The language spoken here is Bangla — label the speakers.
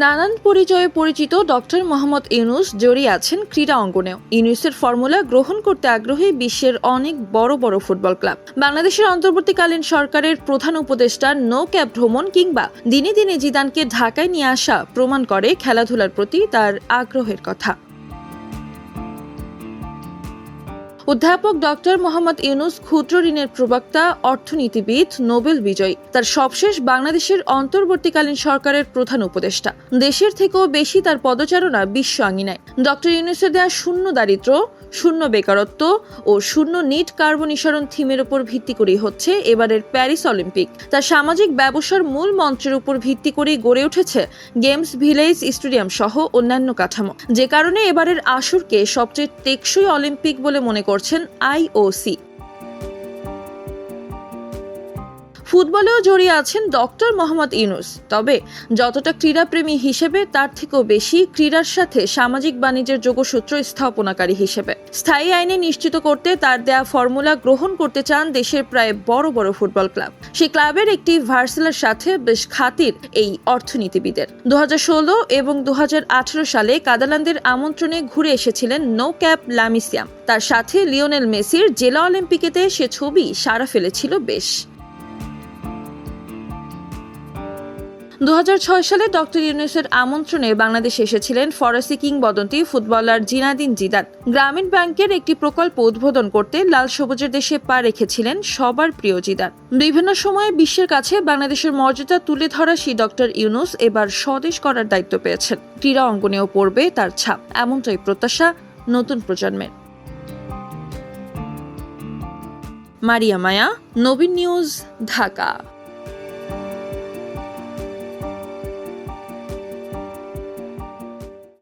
Speaker 1: নানান পরিচয়ে পরিচিত ডক্টর মোহাম্মদ ইউনুস জড়িয়ে আছেন ক্রীড়া অঙ্গনেও। ইউনুসের ফর্মুলা গ্রহণ করতে আগ্রহী বিশ্বের অনেক বড় বড় ফুটবল ক্লাব। বাংলাদেশের অন্তর্বর্তীকালীন সরকারের প্রধান উপদেষ্টা নো ক্যাব ভ্রমণ কিংবা দিনে দিনে জিদানকে ঢাকায় নিয়ে আসা প্রমাণ করে খেলাধুলার প্রতি তার আগ্রহের কথা। অধ্যাপক ডক্টর মোহাম্মদ ইউনুস ক্ষুদ্র ঋণের প্রবক্তা, অর্থনীতিবিদ, নোবেল বিজয়ী। তার সবশেষ বাংলাদেশের অন্তর্বর্তীকালীন সরকারের প্রধান উপদেষ্টা। দেশের থেকেও বেশি তার পদচারণা বিশ্ব আঙিনায়। ডক্টর ইউনুসের দেয়া শূন্য দারিদ্র, শূন্য বেকারত্ব ও শূন্য নিট কার্বন নিঃসরণ থিমের উপর ভিত্তি করেই হচ্ছে এবারের প্যারিস অলিম্পিক। তার সামাজিক ব্যবসার মূল মন্ত্রের উপর ভিত্তি করেই গড়ে উঠেছে গেমস ভিলেজ স্টেডিয়াম সহ অন্যান্য কাঠামো। যে কারণে এবারের আসরকে সবচেয়ে টেকসই অলিম্পিক বলে মনে করছেন আইওসি ফুটবলেও জড়িয়ে আছেন ডক্টর মোহাম্মদ ইউনুস। তবে যতটা ক্রীড়াপ্রেমী হিসেবে, তার থেকেও বেশি ক্রীড়ার সাথে সামাজিক বাণিজ্যের যোগসূত্র স্থাপনাকারী হিসেবে। স্থায়ী আইনে নিশ্চিত করতে তার দেয়া ফর্মুলা গ্রহণ করতে চান দেশের প্রায় বড় বড় ফুটবল ক্লাব। সেই ক্লাবের একটি ভার্সেলার সাথে বেশ খাতির এই অর্থনীতিবিদের। দু হাজার ষোলো এবং দু হাজার আঠারো সালে কাদালানদের আমন্ত্রণে ঘুরে এসেছিলেন নো ক্যাপ লামিসিয়াম তার সাথে লিওনেল মেসির জেলা অলিম্পিকেতে সে ছবি সারা ফেলেছিল বেশ। দু হাজার ছয় সালে ডক্টর ইউনুসের আমন্ত্রণে বাংলাদেশে এসেছিলেন ফরাসি কিংবদন্তি ফুটবলার জিনাদিন জিদান। গ্রামীণ ব্যাংকের একটি প্রকল্প উদ্বোধন করতে লাল সবুজের দেশে পা রেখেছিলেন সবার প্রিয় জিদান। বিভিন্ন সময়ে বিশ্বের কাছে বাংলাদেশের মর্যাদা তুলে ধরা সেই ডক্টর ইউনুস এবার স্বদেশ করার দায়িত্ব পেয়েছেন। ক্রীড়া অঙ্গনেও পড়বে তার ছাপ। এমনটাই প্রত্যাশা নতুন প্রজন্মের। মারিয়া মায়া, নবীন নিউজ, ঢাকা।